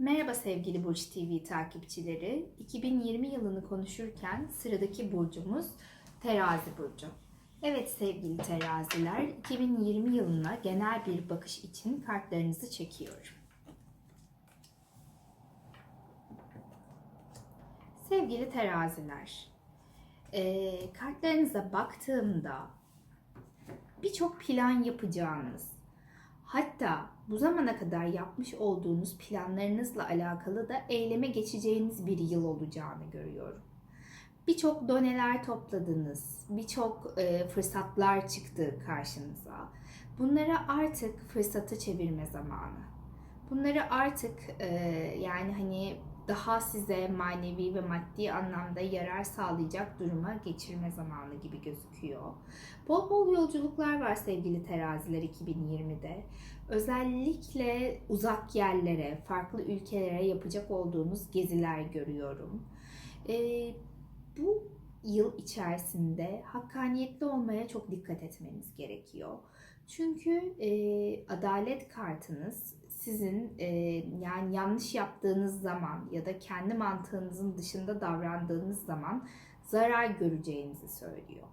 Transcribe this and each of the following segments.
Merhaba sevgili Burç TV takipçileri. 2020 yılını konuşurken sıradaki burcumuz Terazi burcu. Evet sevgili teraziler, 2020 yılına genel bir bakış için kartlarınızı çekiyorum. Sevgili teraziler, eee, kartlarınıza baktığımda birçok plan yapacağınız, hatta bu zamana kadar yapmış olduğunuz planlarınızla alakalı da eyleme geçeceğiniz bir yıl olacağını görüyorum. Birçok doneler topladınız, birçok e, fırsatlar çıktı karşınıza. Bunları artık fırsata çevirme zamanı. Bunları artık e, yani hani daha size manevi ve maddi anlamda yarar sağlayacak duruma geçirme zamanı gibi gözüküyor. Bol bol yolculuklar var sevgili teraziler 2020'de. Özellikle uzak yerlere, farklı ülkelere yapacak olduğunuz geziler görüyorum. Ee, bu yıl içerisinde hakkaniyetli olmaya çok dikkat etmeniz gerekiyor. Çünkü e, adalet kartınız sizin e, yani yanlış yaptığınız zaman ya da kendi mantığınızın dışında davrandığınız zaman zarar göreceğinizi söylüyor.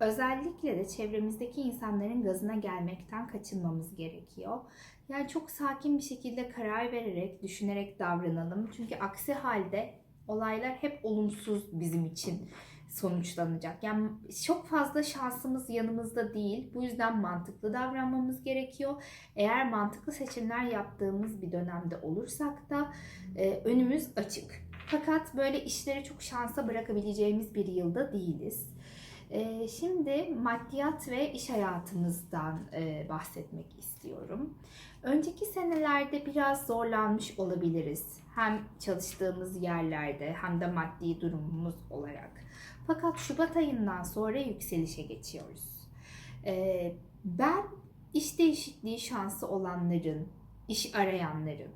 Özellikle de çevremizdeki insanların gazına gelmekten kaçınmamız gerekiyor. Yani çok sakin bir şekilde karar vererek, düşünerek davranalım. Çünkü aksi halde olaylar hep olumsuz bizim için sonuçlanacak. Yani çok fazla şansımız yanımızda değil. Bu yüzden mantıklı davranmamız gerekiyor. Eğer mantıklı seçimler yaptığımız bir dönemde olursak da e, önümüz açık. Fakat böyle işleri çok şansa bırakabileceğimiz bir yılda değiliz. E, şimdi maddiyat ve iş hayatımızdan e, bahsetmek istiyorum. Önceki senelerde biraz zorlanmış olabiliriz. Hem çalıştığımız yerlerde hem de maddi durumumuz olarak. Fakat Şubat ayından sonra yükselişe geçiyoruz. Ee, ben iş değişikliği şansı olanların, iş arayanların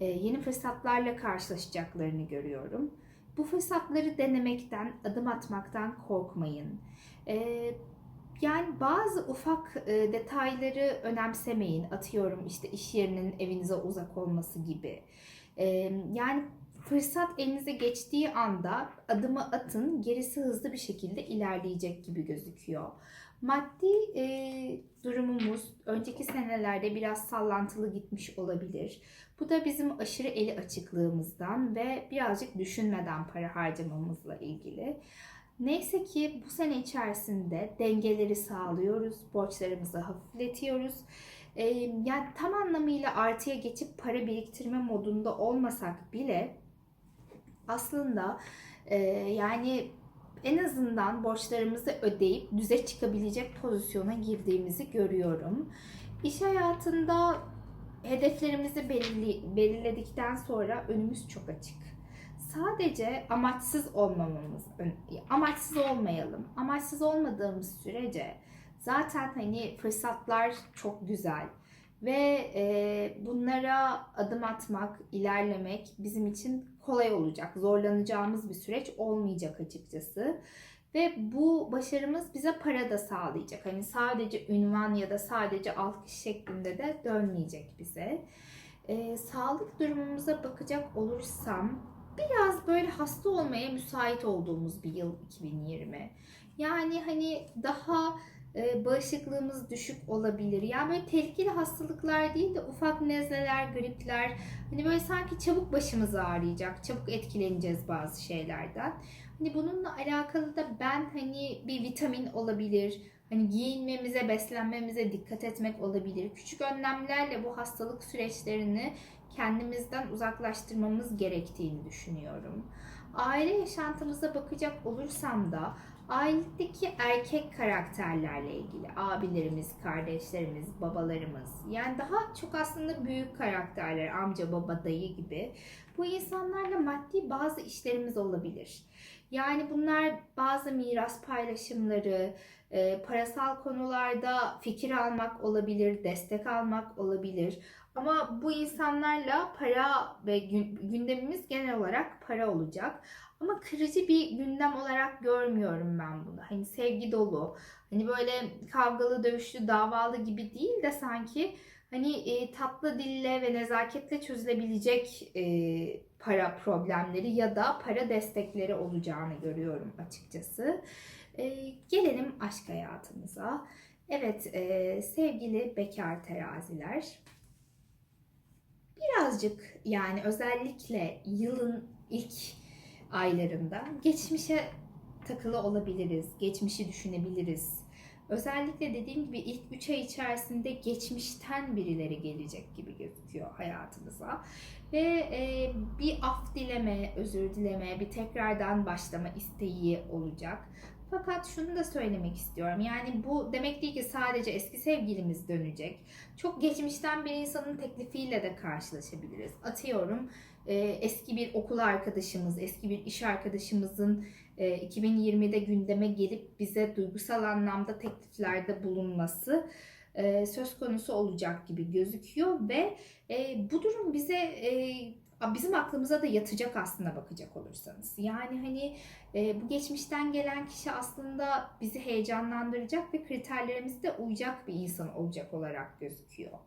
e, yeni fırsatlarla karşılaşacaklarını görüyorum. Bu fırsatları denemekten, adım atmaktan korkmayın. Ee, yani bazı ufak e, detayları önemsemeyin. Atıyorum işte iş yerinin evinize uzak olması gibi. Ee, yani fırsat elinize geçtiği anda adımı atın, gerisi hızlı bir şekilde ilerleyecek gibi gözüküyor. Maddi e, durumumuz önceki senelerde biraz sallantılı gitmiş olabilir. Bu da bizim aşırı eli açıklığımızdan ve birazcık düşünmeden para harcamamızla ilgili. Neyse ki bu sene içerisinde dengeleri sağlıyoruz, borçlarımızı hafifletiyoruz. Ee, yani tam anlamıyla artıya geçip para biriktirme modunda olmasak bile aslında e, yani en azından borçlarımızı ödeyip düze çıkabilecek pozisyona girdiğimizi görüyorum. İş hayatında hedeflerimizi belirledikten sonra önümüz çok açık. Sadece amaçsız olmamamız, amaçsız olmayalım. Amaçsız olmadığımız sürece zaten hani fırsatlar çok güzel ve e, bunlara adım atmak, ilerlemek bizim için kolay olacak. Zorlanacağımız bir süreç olmayacak açıkçası. Ve bu başarımız bize para da sağlayacak. Hani sadece ünvan ya da sadece alkış şeklinde de dönmeyecek bize. E, sağlık durumumuza bakacak olursam biraz böyle hasta olmaya müsait olduğumuz bir yıl 2020. Yani hani daha e, bağışıklığımız düşük olabilir. Yani böyle tehlikeli hastalıklar değil de ufak nezleler, gripler. Hani böyle sanki çabuk başımız ağrıyacak, çabuk etkileneceğiz bazı şeylerden. Hani bununla alakalı da ben hani bir vitamin olabilir, hani giyinmemize, beslenmemize dikkat etmek olabilir. Küçük önlemlerle bu hastalık süreçlerini kendimizden uzaklaştırmamız gerektiğini düşünüyorum. Aile yaşantımıza bakacak olursam da ailedeki erkek karakterlerle ilgili abilerimiz, kardeşlerimiz, babalarımız yani daha çok aslında büyük karakterler amca, baba, dayı gibi bu insanlarla maddi bazı işlerimiz olabilir. Yani bunlar bazı miras paylaşımları, e, parasal konularda fikir almak olabilir, destek almak olabilir. Ama bu insanlarla para ve gündemimiz genel olarak para olacak. Ama kırıcı bir gündem olarak görmüyorum ben bunu. Hani sevgi dolu, hani böyle kavgalı, dövüşlü, davalı gibi değil de sanki hani e, tatlı dille ve nezaketle çözülebilecek e, para problemleri ya da para destekleri olacağını görüyorum açıkçası. E, gelelim aşk hayatımıza. Evet e, sevgili bekar teraziler birazcık yani özellikle yılın ilk aylarında geçmişe takılı olabiliriz, geçmişi düşünebiliriz. Özellikle dediğim gibi ilk 3 ay içerisinde geçmişten birileri gelecek gibi gözüküyor hayatımıza. Ve e, bir af dileme, özür dileme, bir tekrardan başlama isteği olacak. Fakat şunu da söylemek istiyorum. Yani bu demek değil ki sadece eski sevgilimiz dönecek. Çok geçmişten bir insanın teklifiyle de karşılaşabiliriz. Atıyorum e, eski bir okul arkadaşımız, eski bir iş arkadaşımızın 2020'de gündeme gelip bize duygusal anlamda tekliflerde bulunması e, söz konusu olacak gibi gözüküyor ve e, bu durum bize e, bizim aklımıza da yatacak aslında bakacak olursanız. Yani hani e, bu geçmişten gelen kişi aslında bizi heyecanlandıracak ve kriterlerimize uyacak bir insan olacak olarak gözüküyor.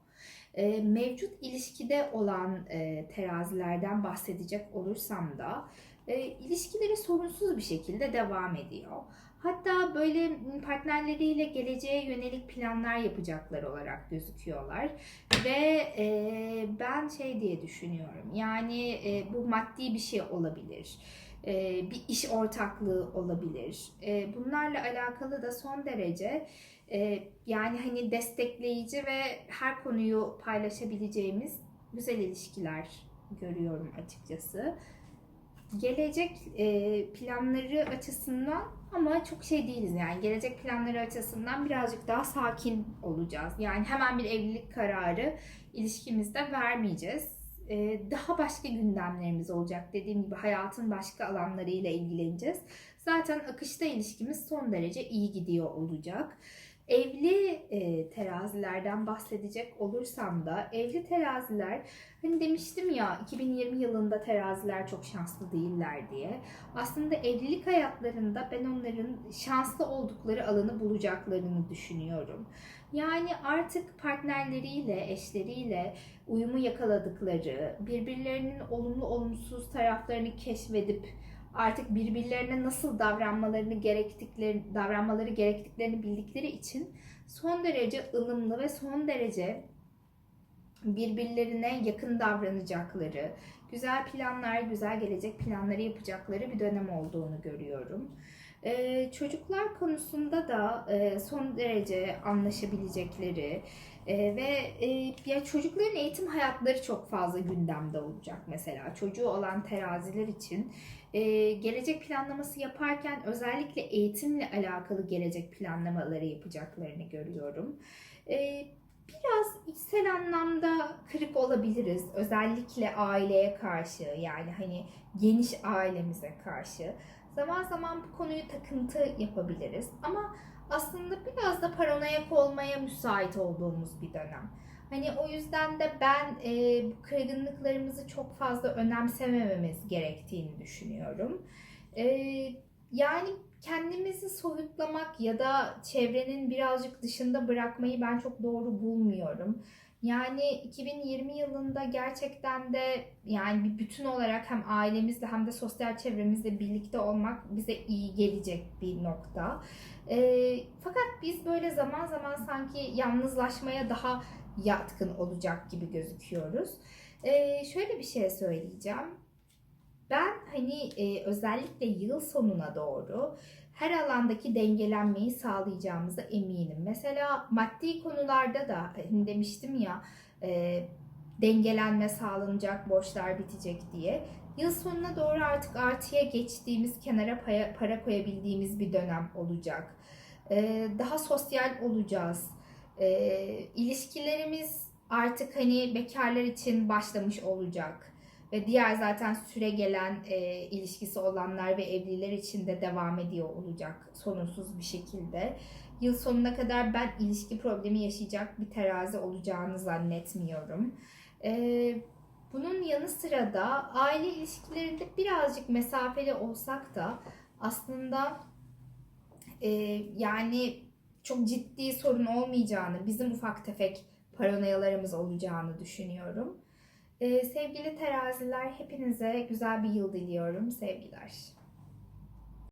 E, mevcut ilişkide olan e, terazilerden bahsedecek olursam da e, ilişkileri sorunsuz bir şekilde devam ediyor. Hatta böyle partnerleriyle geleceğe yönelik planlar yapacaklar olarak gözüküyorlar. Ve e, ben şey diye düşünüyorum. Yani e, bu maddi bir şey olabilir. E, bir iş ortaklığı olabilir. E, bunlarla alakalı da son derece e, yani hani destekleyici ve her konuyu paylaşabileceğimiz güzel ilişkiler görüyorum açıkçası gelecek e, planları açısından ama çok şey değiliz yani gelecek planları açısından birazcık daha sakin olacağız. Yani hemen bir evlilik kararı ilişkimizde vermeyeceğiz. E, daha başka gündemlerimiz olacak. Dediğim gibi hayatın başka alanlarıyla ilgileneceğiz. Zaten akışta ilişkimiz son derece iyi gidiyor olacak. Evli e, terazilerden bahsedecek olursam da evli teraziler hani demiştim ya 2020 yılında teraziler çok şanslı değiller diye. Aslında evlilik hayatlarında ben onların şanslı oldukları alanı bulacaklarını düşünüyorum. Yani artık partnerleriyle, eşleriyle uyumu yakaladıkları, birbirlerinin olumlu olumsuz taraflarını keşfedip artık birbirlerine nasıl davranmalarını gerektikleri davranmaları gerektiklerini bildikleri için son derece ılımlı ve son derece birbirlerine yakın davranacakları, güzel planlar, güzel gelecek planları yapacakları bir dönem olduğunu görüyorum. Ee, çocuklar konusunda da e, son derece anlaşabilecekleri e, ve e, ya çocukların eğitim hayatları çok fazla gündemde olacak mesela. Çocuğu olan teraziler için e, gelecek planlaması yaparken özellikle eğitimle alakalı gelecek planlamaları yapacaklarını görüyorum. E, biraz içsel anlamda kırık olabiliriz. Özellikle aileye karşı yani hani geniş ailemize karşı. Zaman zaman bu konuyu takıntı yapabiliriz. Ama aslında biraz da paranoyak olmaya müsait olduğumuz bir dönem. Hani o yüzden de ben e, bu kırgınlıklarımızı çok fazla önemsemememiz gerektiğini düşünüyorum. E, yani kendimizi soyutlamak ya da çevrenin birazcık dışında bırakmayı ben çok doğru bulmuyorum. Yani 2020 yılında gerçekten de yani bir bütün olarak hem ailemizle hem de sosyal çevremizle birlikte olmak bize iyi gelecek bir nokta. E, fakat biz böyle zaman zaman sanki yalnızlaşmaya daha yatkın olacak gibi gözüküyoruz. E, şöyle bir şey söyleyeceğim. Ben hani e, özellikle yıl sonuna doğru her alandaki dengelenmeyi sağlayacağımıza eminim. Mesela maddi konularda da hani demiştim ya e, dengelenme sağlanacak, borçlar bitecek diye. Yıl sonuna doğru artık artıya geçtiğimiz, kenara para, para koyabildiğimiz bir dönem olacak. E, daha sosyal olacağız. E, ilişkilerimiz artık hani bekarlar için başlamış olacak ve diğer zaten süre gelen e, ilişkisi olanlar ve evliler için de devam ediyor olacak sorunsuz bir şekilde. Yıl sonuna kadar ben ilişki problemi yaşayacak bir terazi olacağını zannetmiyorum. E, bunun yanı sıra da aile ilişkilerinde birazcık mesafeli olsak da aslında e, yani çok ciddi sorun olmayacağını, bizim ufak tefek paranoyalarımız olacağını düşünüyorum. Ee, sevgili teraziler hepinize güzel bir yıl diliyorum. Sevgiler.